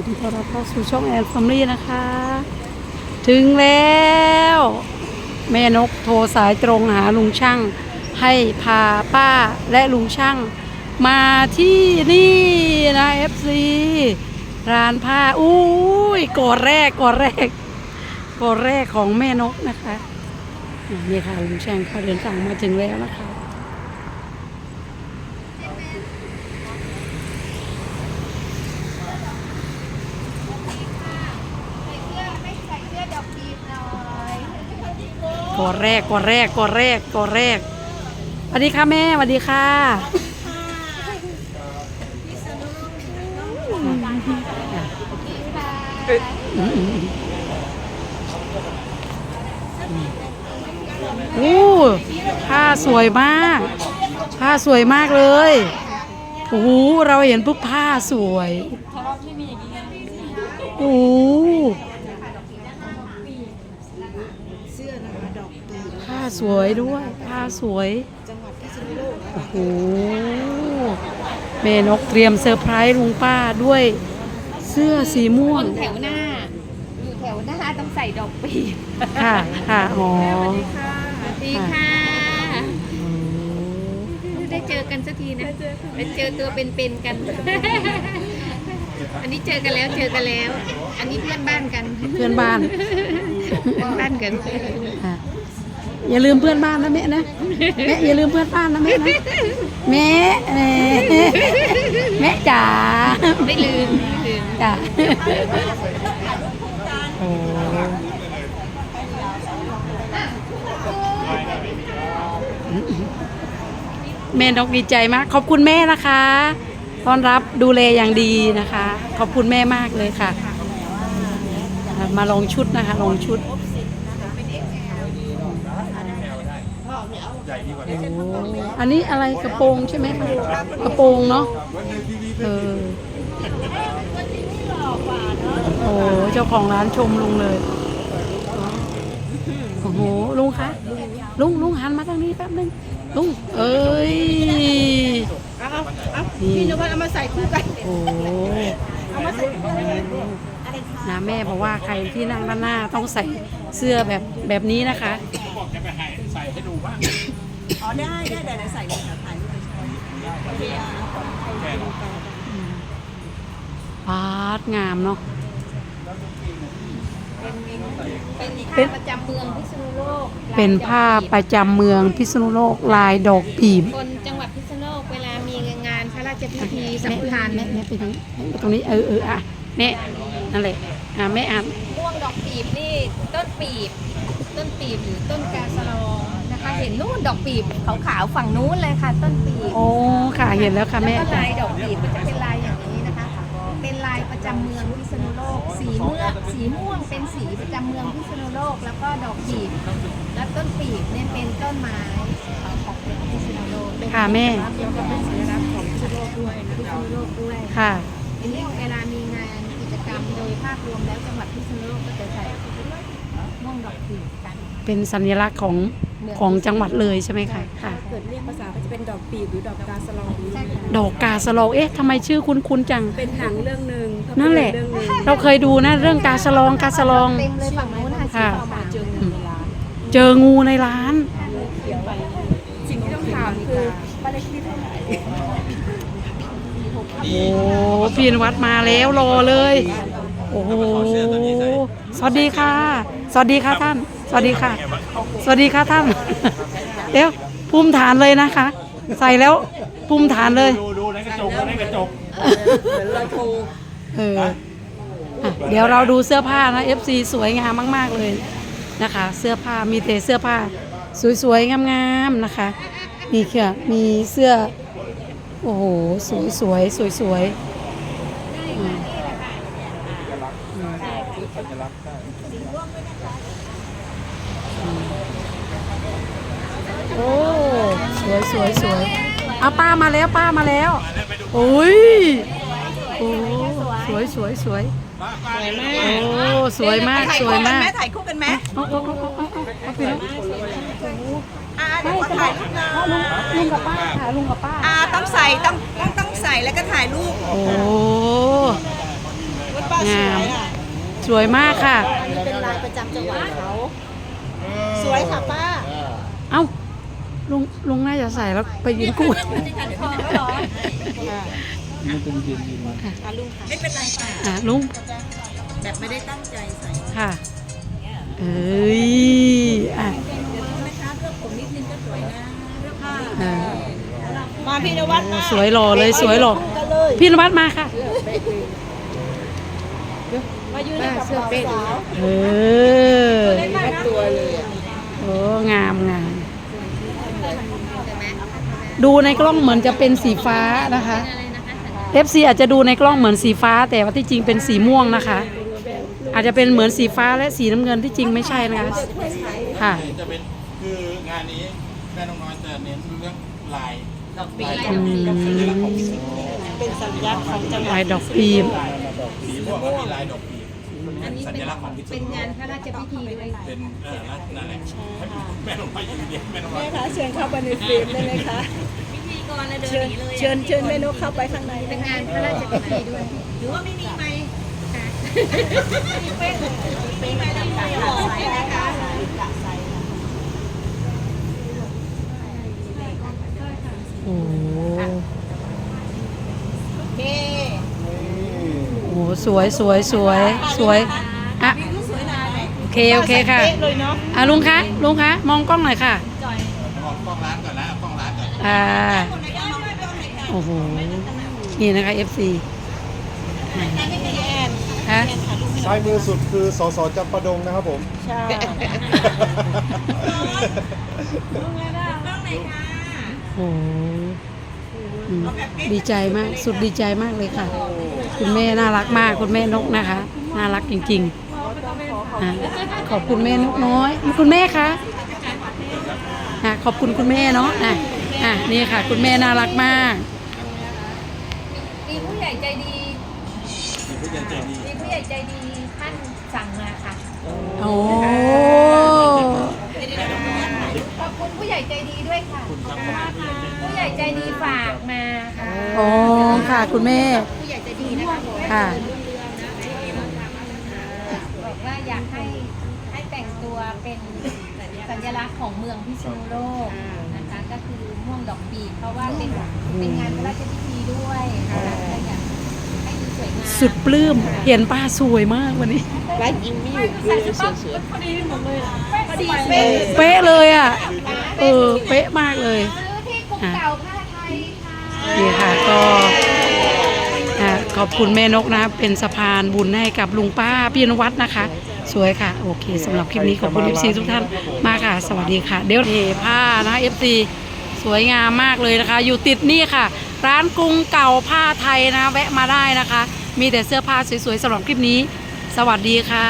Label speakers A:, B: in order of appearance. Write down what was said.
A: ยินดีต้อนรับเข้าสู่ช่องแอนฟอมลี่นะคะ ถึงแล้ว แม่นกโทรสายตรงหาลุงช่าง ให้พาป้าและลุงช่าง มาที่นี่นะ FC ร้านผ้าอุ้ยกอดแรกกอดแรกกอดแรกของแม่นกนะคะอะนี่ค่ะลุงช่างเขาเดินทางมาถึงแล้วนะคะ อแรกกอแรกกอแรกกอแรกสวัสดีค่ะแม่สวัสดีค่ะโอ้ผ้าสวยมาก ผ้าสวยมากเลยโอ้โหเราเห็นปุ๊บผ้าสวยโอ้โห
B: เสื้อนะคะดอกปีบ
A: ผ้า สวยด้วยผ้าสวย
B: จังหวัดพิษณุโลกนะ
A: โอ้
B: คะ
A: โหแม่นกเตรียมเซอร์ไพรส์ลุงป้าด้วยเสื้อสีม่วง
C: แถวหน้า อยู่แถวหน้าต้องใส่ดอกปีบ
A: ค่ะ ค่ะอ๋อ
C: สวัสดีค่ะ ได้เจอกันสักทีนะได้เจอตัวเป็นๆกัน อันนี้เจอกันแล้วเจอกันแล้ว อันนี้เพื่อนบ้านกัน
A: เพื่อนบ้าน
C: เพื่อนบ้านกัน
A: ค่ะ อย่าลืมเพื่อนบ้านนะแม่นะแม่อย่าลืมเพื่อนบ้านนะแม่นะแม่แม่แม่จ๋า
C: ไม่ลืมไม่ลืม
A: จ้ะโอ้แม่นกดีใจมาก ขอบคุณแม่นะคะต้อนรับดูแลอย่างดีนะคะ ขอบคุณแม่มากเลยค่ะ มาลองชุดนะคะ ลองชุดโอ้อันนี้อะไรกระโปรงใช่ไหมคะกระโปรงเนาะเออโอ้เจ้าของร้านชมลุงเลยโอ้โหลุงคะลุงลุงหันมาทางนี้แป๊บนึงลุงเอ้ย
B: เอาเอาเอา
A: นี่
B: พี่นวัดเอามาใส่คู่กัน
A: โอ้
B: เอามาใส่คู่กัน
A: นะแม่บอกว่าใครที่นั่งด้านหน้าต้องใส่เสื้อแบบแบบนี้นะคะ
B: อ๋อได้ได้ได้ได้ใส่เลยค่ะถ่ายรูปเลย
A: พาดงามเนาะ
C: เป็นผ้าประจำเมืองพิษณุโลก
A: เป็นผ้าประจำเมืองพิษณุโลกลายดอกปีบ
C: คนจังหวัดพิษณุโลกเวลามีงานพระราชพิธีสำ
A: แม่
C: คัญ
A: แม่แม่ไปตรงนี้ไปตรงนี้เออเอออะแม่นั่นแหละอะแม่อ่าน
C: ม่วงดอกปีบนี่ต้นปีบ ต้นปีบหรือต้นกาสะลองนะคะ เห็นนู่นดอกปีบขาวๆฝั่งนู้นเลยค่ะ ต้นปีบ
A: โอ้ค่ะเห็นแล้วค่ะแม่
C: แล้วก็ลายดอกปีบมันจะเป็นลายอย่างนี้นะคะ เป็นลายประจำเมืองพิษณุโลก สีเมืองสีม่วงเป็นสีประจำเมืองพิษณุโลก แล้วก็ดอกปีบและต้นปีบเนี่ยเป็นต้นไม้ของพิษณุโลก
A: ค่ะแม่
C: แล้วก็เป็นสัญลักษณ์ของพิษณุโลกด้วยนะพิษณุโลกด้วย
A: ค่ะ
C: ทีนี้เวลามีงานกิจกรรมโดยภาพรวมแล้วจังหวัดพิษณุโลกก็จะใส่ม่วงดอกปีบกัน
A: เป็นสัญลักษณ์ของของจังหวัดเลยใช่ไหมคะค่ะ
B: เกิดเรียกภาษาก็จะเป็นดอกปีบหรือดอกกาสะลอง
C: ใช่ค่ะ
A: ดอกกาสะโลงเอ๊ะทำไมชื่อคุ้นๆจัง
B: เป็นหนังเรื่องหนึ่ง
A: นั่นแหละ
B: เรื่องหนึ่ง
A: เราเคยดูนะเรื่องกาสะลองกาสะลอง
C: เต็มเลยฝั่งนู้นค่ะสี
A: ค่ะ
C: ขาว
B: เจอเงินในร้าน
A: เจองูในร้าน
B: สิ่งที่ต้องถามคือบ้านเลขที่เท่าไหร่
A: โอ้พี่นวัดมาแล้วรอเลย โอ้โหสวัสดีค่ะ สวัสดีค่ะท่าน สวัสดีค่ะ สวัสดีค่ะท่านเดี๋ยวภูมิฐานเลยนะคะ ใส่แล้วภูมิฐานเลย
D: ดูดูในกระจกดูในกระจก
B: เหมือนเราโทร
A: เอออะเดี๋ยวเราดูเสื้อผ้านะ FC สวยงามมาก ๆ เลยนะคะ เสื้อผ้ามีแต่เสื้อผ้า สวย ๆ งามๆนะคะมีค่ะมีเสื้อ โอ้โห สวยสวยสวยสวยๆอืม โอ้สวยสวยสวยเอาป้ามาแล้วป้ามาแล้วโอ้ยโอ้สวยสวยสวยโอ้สวยมากสวยมาก
B: ถ่ายคู่กันไหม
A: เอาเอาเอาเอาเอาเอาไปแล้ว
B: อ่าเดี๋ยวขอถ่ายรูปหนะ
A: ลุงลุงกับป้าค่ะลุงกับป้า
B: อ่าต้องใส่ต้องต้องต้องใส่แล้วก็ถ่ายรูป
A: โอ้
B: รถป้า
A: งามสวยมากค่ะ
B: อันนี้เป็นลายประจำจังหวัดเขาสวยค่ะป้า
A: เอ้า ลุงลุงน่าจะใส่แล้วไปยิงกุ้ง
B: ทองแล้วเหรอ
C: อะลุงค่ะ
B: ไม่เป็นไรป้า
A: อะลุง
B: แบบไม่ได้ตั้งใจใส่
A: ค่ะเอ้ยอะ
B: เดี๋ยวดูนะคะเลือกผมนิดนึงก็สวยนะเลือกผ้า
A: อ่า
B: มาพี่นวัดมา
A: สวยหล่อเลยสวยหล่อ
B: กันเลย
A: พี่นวัดมาค่ะ
B: มายืนกับสาวสาว
A: เออ
B: ตัวเลยอะ
A: โอ้งามงาม ดูในกล้องเหมือนจะเป็นสีฟ้านะคะ FC อาจจะดูในกล้องเหมือนสีฟ้า แต่ว่าที่จริงเป็นสีม่วงนะคะ อาจจะเป็นเหมือนสีฟ้าและสีน้ำเงินที่จริงไม่ใช่นะคะค่ะ
D: จะเป็นคืองานนี้แม่น้องน้อยจะเน้นเรื่องลายดอกปี
A: อืม
B: เป็นสัญลักษณ์ของจังหวัด
A: ลายดอกปีบ
D: สีม่วงก็มีลายดอกปี สัญลักษณ์ของพิษณุ
C: เป็น
D: โล
C: งาน
D: ก
C: พระราชพิธีด้วย
D: เป็นเออนั่นแหละแม่น้องน้อยอยู่เดียวแม่น้องน้อย
B: แม่คะเชิญเข้าไปในเฟรมได้ไหมคะพิธีกรเดินหนีเลยเชิญเชิญแม่นกเข้าไปข้างใน
C: เป็นงานพระราชพิธีด้วย
B: หรือว่าไม่มีไมค์มีไมค์ดังไฟออกใช่ไหมคะ
A: โอ้โห
B: โอเค
A: โอ้โหสวยสวยสวยสวยอะ
B: นี่สวยนานไหม
A: โอเคโอเคค่ะ
B: เป๊ะเลยเนาะ
A: อะลุงคะลุงคะมองกล้องหน่อยค่ะ
D: มองกล้องร้านก่อนนะกล้องร้านก่อน
A: อ่าโอ้โหนี่นะคะ FC ฮะ
E: ซ้ายมือสุดคือสสจำปาดงนะครับผม
B: ใช่
A: โอ้โหอื มดีใจมาก สุดดีใจมากเลยค่ะ คุณแม่น่ารักมาก คุณแม่นกนะคะ น่ารักจริงๆอะขอบคุณแม่นกน้อย คุณแม่คะอะขอบคุณคุณแม่เนาะอะอะนี่ค่ะ คุณแม่น่ารักมาก
C: มีผู้ใหญ่ใจดี
D: มีผู้ใหญ่ใจดี
C: มีผู้ใหญ่ใจดีท่านสั่งมาค่ะ
A: โอ้
C: ขอบคุณผู้ใหญ่ใจดีด้วยค่ะ ผู้ใหญ่ใจ ดีฝากมาค่ะ
A: โอ้ค่ะ คุณแม่
C: ผู้ใหญ่ใจดีนะคะผม
A: ค่ะ
C: บอกว่าอยากให้ให้แต่งตัวเป็นสัญลักษณ์ของเมืองพิษณุโลกนะคะก็คือม่วงดอกปีบเพราะว่าเป็นเป็นงานพระราชพิธีด้วยนะคะก็อยากให้ดูสวยงาม
A: สุดปลื้ม เห็นป้าสวยมากวันนี้
B: ไลฟ์ยิงไม่อยู่เลยเฉยๆพอดีหมดเลยพอดีเป๊ะ
A: เป๊ะเลยอะ เออ เป๊ะมากเลย
C: ซื้อที่กรุงเก่าผ้าไทยค่ะ
A: นี่ค่ะก็อ่าขอบคุณแม่นกนะเป็นสะพานบุญให้กับลุงป้าพี่นวัดนะคะ สวยค่ะ โอเคสำหรับคลิปนี้ขอบคุณ FC ทุกท่านมากค่ะ สวัสดีค่ะ เดี๋ยวเทผ้านะ FC สวยงามมากเลยนะคะ อยู่ติดนี่ค่ะ ร้านกรุงเก่าผ้าไทยนะ แวะมาได้นะคะ มีแต่เสื้อผ้าสวยๆสำหรับคลิปนี้ สวัสดีค่ะ